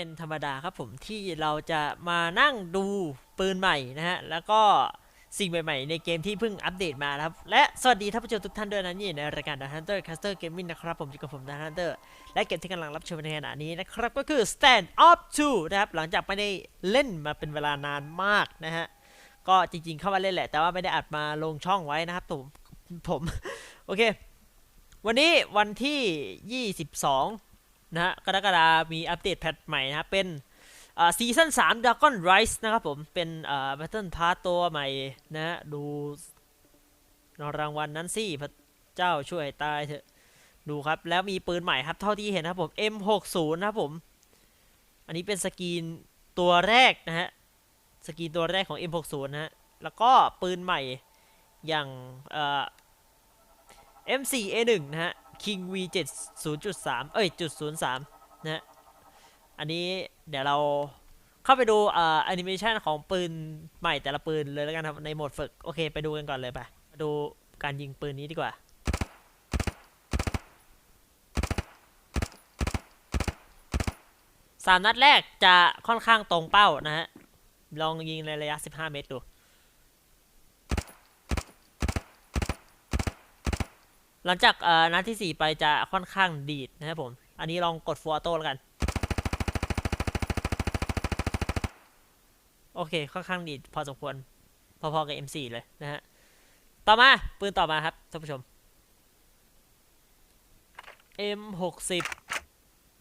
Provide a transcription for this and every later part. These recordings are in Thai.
เป็นธรรมดาครับผมที่เราจะมานั่งดูปืนใหม่นะฮะแล้วก็สิ่งใหม่ ๆ ในเกมที่เพิ่งอัปเดตมาครับ และสวัสดีท่านผู้ชมทุกท่านด้วยนะนี่ในรายการ The Hunter Caster Gaming นะครับ ผมอยู่กับผม The Hunter และเกมที่กำลังรับชมในขณะนี้นะครับ ก็คือ Stand Up 2 นะครับ หลังจากไม่ได้เล่นมาเป็นเวลานานมากนะฮะ ก็จริง ๆ เข้ามาเล่นแหละ แต่ว่าไม่ได้อัดมาลงช่องไว้นะครับผมผม โอเค วันนี้วันที่ 22 นะฮะกรกฎามีอัปเดตแพทใหม่นะเป็นซีซั่น3 Dragon Rise นะครับผม เป็นอ่า Battle Pass ตัวใหม่นะฮะดูรางวัลนั้นสิพระเจ้าช่วยตายเถอะ ดูครับ แล้วมีปืนใหม่ครับ เท่าที่เห็นนะครับผม M60 นะครับผม อันนี้เป็นสกีนตัวแรกนะฮะ สกีนตัวแรกของ M60 นะฮะ แล้วก็ปืนใหม่อย่างเอ่อ M4A1 นะฮะ King V7 0.3 เอ้ยจุด03นะฮะอันนี้เดี๋ยวเราเข้าไปดูอ่าแอนิเมชันของปืนใหม่แต่ละปืนเลยแล้วกันครับ ในโหมดฝึก โอเค ไปดูกันก่อนเลยไปดูการยิงปืนนี้ดีกว่า สามนัดแรกจะค่อนข้างตรงเป้านะฮะ ลองยิงในระยะ 15 เมตรดู หลังจากเอ่อนัดที่ 4 ไปจะค่อนข้างดีดนะครับผม อันนี้ลองกดฟัวโต้แล้วกัน โอเค ค่อนข้างดีดพอสมควร พอๆกับ M4 เลยนะฮะ ต่อมา ปืนต่อมาครับท่านผู้ชม M60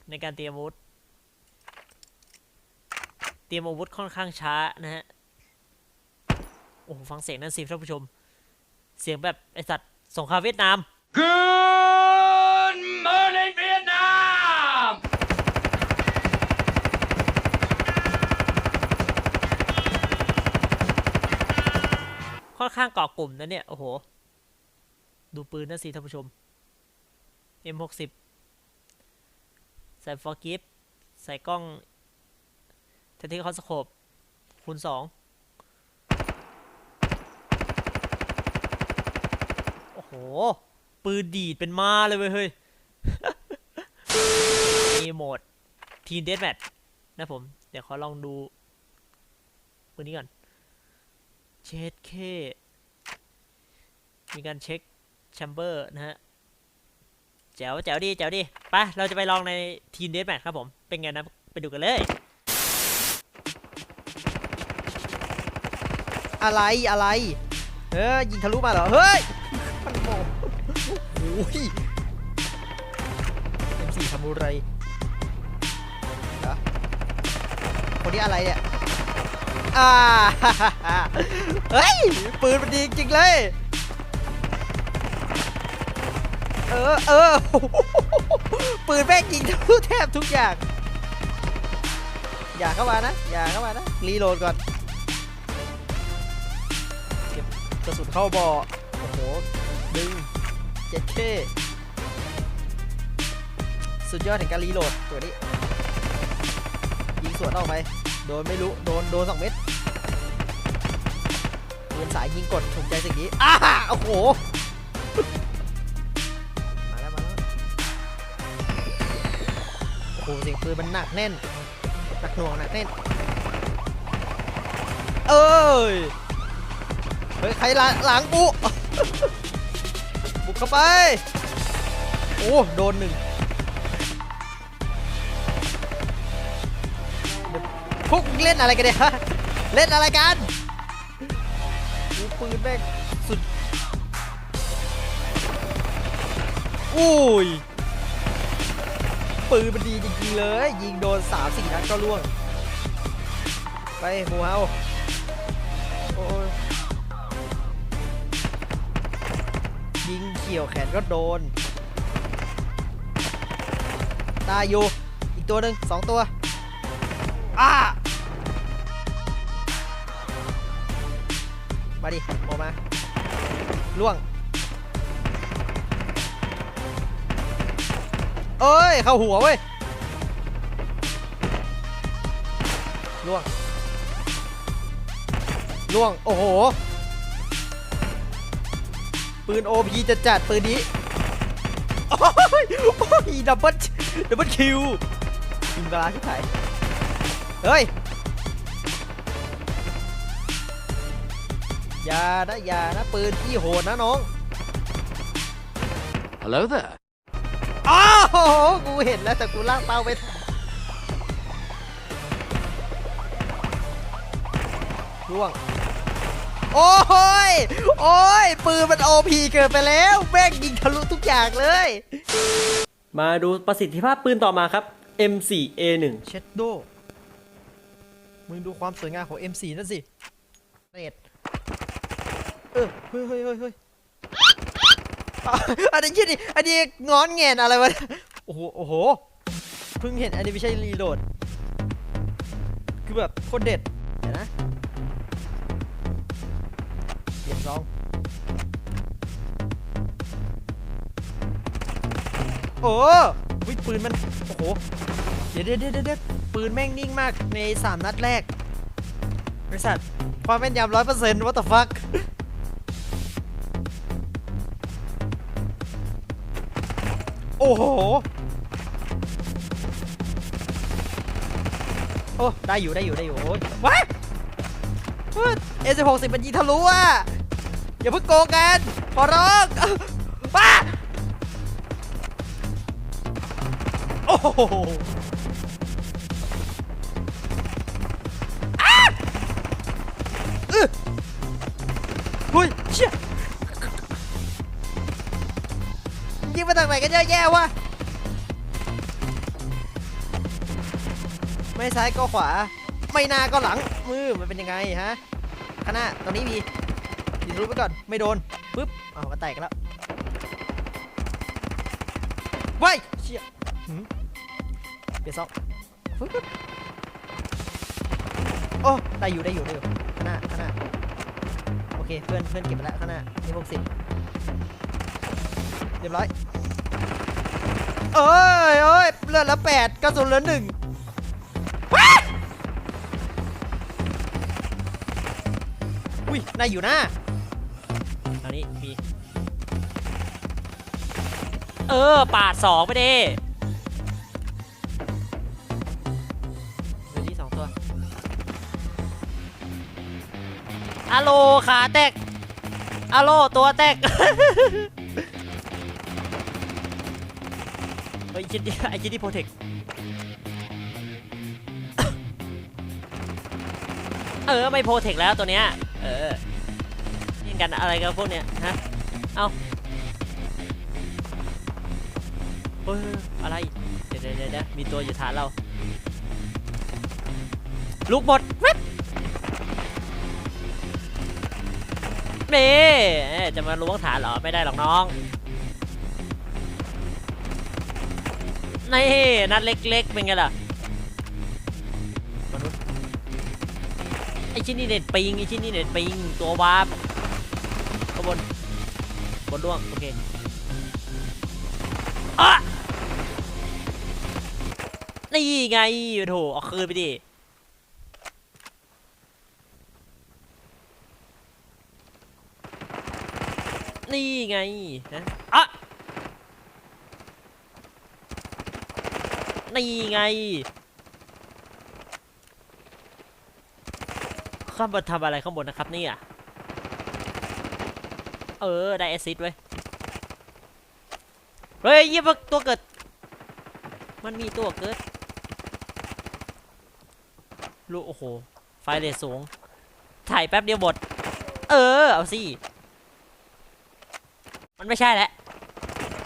ในการเตรียมอาวุธ เตรียมอาวุธค่อนข้างช้านะฮะ โอ้โห ฟังเสียงนั่นสิท่านผู้ชม เสียงแบบไอสัตว์สงครามเวียดนาม Good morning, Vietnam! ค่อนข้างเกาะกลุ่มนะเนี่ย โอ้โห ดูปืนนะสิท่านผู้ชม M60 ใส่ฟอร์กิฟใส่กล้องเทติคอสโคปคูณสองโอ้โห ปืนดีดเป็นมาเลยเว้ยเฮ้ยมีโหมดทีนเดสแมทนะผม เดี๋ยวขอลองดูปืนนี้ก่อนเช็ดเคมีการเช็คแชมเบอร์นะฮะแจ๋วแจ๋วดีแจ๋วดีไปเราจะไปลองในทีมเดสแมทครับผม เป็นไงนะ ไปดูกันเลย อะไรอะไร เฮ้ยยิงทะลุมาเหรอ เฮ้ย อ้ย M4 ทำอะไรเหรอคนนี้อะไรเนี่ยอ่าเฮ้ย ปืนมันดีจริงเลย เออเออ ปืนแม่งยิงทะลุแทบทุกอย่าง อย่าเข้ามานะ อย่าเข้ามานะ รีโหลดก่อน เกระสุนเข้าบ่อโอ้โห ดึง เจ็ดเคสุดยอดแห่งการรีโหลดตัวนี้ ยิงสวนออกไป โดนไม่รู้ โดน โดนสองเม็ดปืนสายยิงกดถูกใจสิ่งนี้อ้าโอ้โห มาแล้ว มาแล้ว โอ้โหเสียงปืนมันหนักแน่น หนักหน่วงหนักแน่น เอ้ย เฮ้ย ใครหลังหลัง บุกเข้าไป โอ้ โดนหนึ่งพวกเล่นอะไรกันเนี่ยฮะ เล่นอะไรกันกูปืนแม่งสุด อุ้ย ปืนมันดีจริงๆเลย ยิงโดน3 4นัดก็ล่วง ไปหมูเฮาโอ้ ยิงเขี่ยวแขนก็โดน ตายอยู่ อีกตัวหนึ่งสองตัว อ้า มาดิโมมา ล่วง เอ้ย เข้าหัวเว้ย ล่วง ล่วง โอ้โห ปืน OP จะจัดปืนนี้โอ้ยโอ้ยดับเบิลดับเบิลคิวยิงกลาที่ไหนเฮ้ยอย่านะอย่านะปืนที่โหดนะน้อง Hello there. อ้าวโหกูเห็นแล้วแต่กูลากเป้าไปทันร่วง โอ้ย โอ้ย ปืนมันโอพีเกินไปแล้วแม่งยิงทะลุทุกอย่างเลย มาดูประสิทธิภาพปืนต่อมาครับ M4A1 เชดโด มึงดูความสวยงามของ M4 นั่นสิเน็ตเออเฮ้ยเฮ้ยเฮ้ยเฮ้ยอะอันนี้ยี่ดิอันนี้งอนแงนอะไรวะเนี่ยโอ้โห โอ้โห เพิ่งเห็นอันนี้ไม่ใช่รีโหลด คือแบบโคตรเด็ด โอ้วิปืนมัน โอ้โหเดี๋ยวเดี๋ยวเดี๋ยวเดี๋ยวปืนแม่งนิ่งมากในสามนัดแรกบริษัทความแม่นยำร้อยเปอร์เซ็นต์ what the fuck โอ้โห โอ้ ได้อยู่ได้อยู่ได้อยู่โอ้ยว้าเอสิบหกสิบมันยิงทะลุอะ อย่าเพิ่งโกงกัน ขอร้องว้า โอ้โหเฮ้ยเชี่ยยิงมาจากไหนกันเยอะแยะวะ ไม่ซ้ายก็ขวา ไม่หน้าก็หลัง มือมันเป็นยังไงฮะข้างหน้าตรงนี้มียิงรู้ไปก่อน ไม่โดน ปึ๊บอ้าวมันแตกกันแล้วว้ายเชี่ยหืม เดี๋ยวซอกปึ๊บปึ๊บโอ้ได้อยู่ได้อยู่ได้อยู่ข้างหน้าข้างหน้าโอเคเพื่อนเพื่อนเก็บไปแล้วข้างหน้านี่พวกสิบเรียบร้อยเอ้ยเอ้ยเลือดละแปดกระสุนเหลือหนึ่งว้าอุ้ยนายอยู่หน้าอันนี้มีเออปาดสองไปดิ อะโลขาแตกอะโลตัวแตกไอ้ชิ้นไอ้ชิ้นนี้โปรเทคเออไม่โปรเทคแล้วตัวเนี้ยเออนี่กันอะไรกับพวกเนี้ยฮะเอาเฮ้ยอะไรเดี๋ยวเดี๋ยวเดี๋ยมีตัวอยู่ฐานเรา ลูกหมดเว็บ เมจะมาล้วงฐานเหรอไม่ได้หรอกน้องนี่นัดเล็กๆเป็นไงล่ะมนุษย์ไอชิ้นนี้เน็ตปิงไอชิ้นนี้เน็ตปิงตัววาร์ปข้างบนบนล่วงโอเคอะนี่ไงโถเอาคืนไปดิ นี่ไงนะอะนี่ไงข้างบนทำอะไรข้างบนนะครับเนี่ยเออ ได้แอซซิดไว้ยเฮ้ยเยี่ยมตัวเกิด มันมีตัวเกิดลูกโอ้โห ไฟเรทสูง ถ่ายแป๊บเดียวหมด เออ เอาสิ มันไม่ใช่แล้ว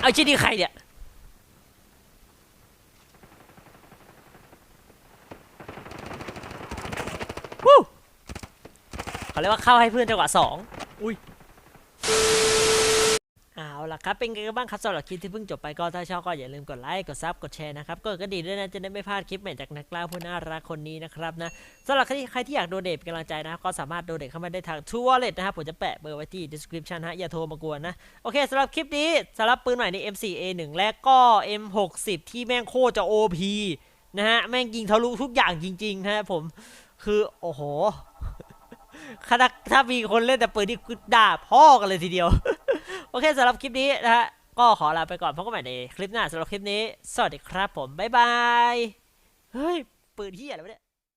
เอาชิ้นนี้ใครเนี่ยวู้เขาเรียกว่าเข้าให้เพื่อนจังหวะสองอุ้ย ล่ะครับ เป็นไงกันบ้างครับสำหรับคลิปที่เพิ่งจบไปก็ถ้าชอบก็อย่าลืมกดไลค์กดซับกดแชร์นะครับกดกระดิ่งด้วยนะจะได้ไม่พลาดคลิปใหม่จากนักล้าผู้น่ารักคนนี้นะครับนะสำหรับใครที่อยากโดเนทเป็นกำลังใจนะครับก็สามารถโดเนทเข้ามาได้ทาง True Wallet นะครับผมจะแปะเบอร์ไว้ที่ description ฮะอย่าโทรมากวนนะโอเคสำหรับคลิปนี้สำหรับปืนใหม่ใน M4A1 และก็ M60 ที่แม่งโคตรจะ OP นะฮะแม่งยิงทะลุทุกอย่างจริงๆนะผมคือโอ้โหถ้ามีคนเล่นแต่ปืนที่ด่าพ่อกันเลยทีเดียว โอเคสำหรับคลิปนี้นะฮะก็ขอลาไปก่อนพบกันใหม่ในคลิปหน้าสำหรับคลิปนี้ สวัสดีครับผม บ๊ายบาย เฮ้ย ปืนที่อะไรวะเนี่ย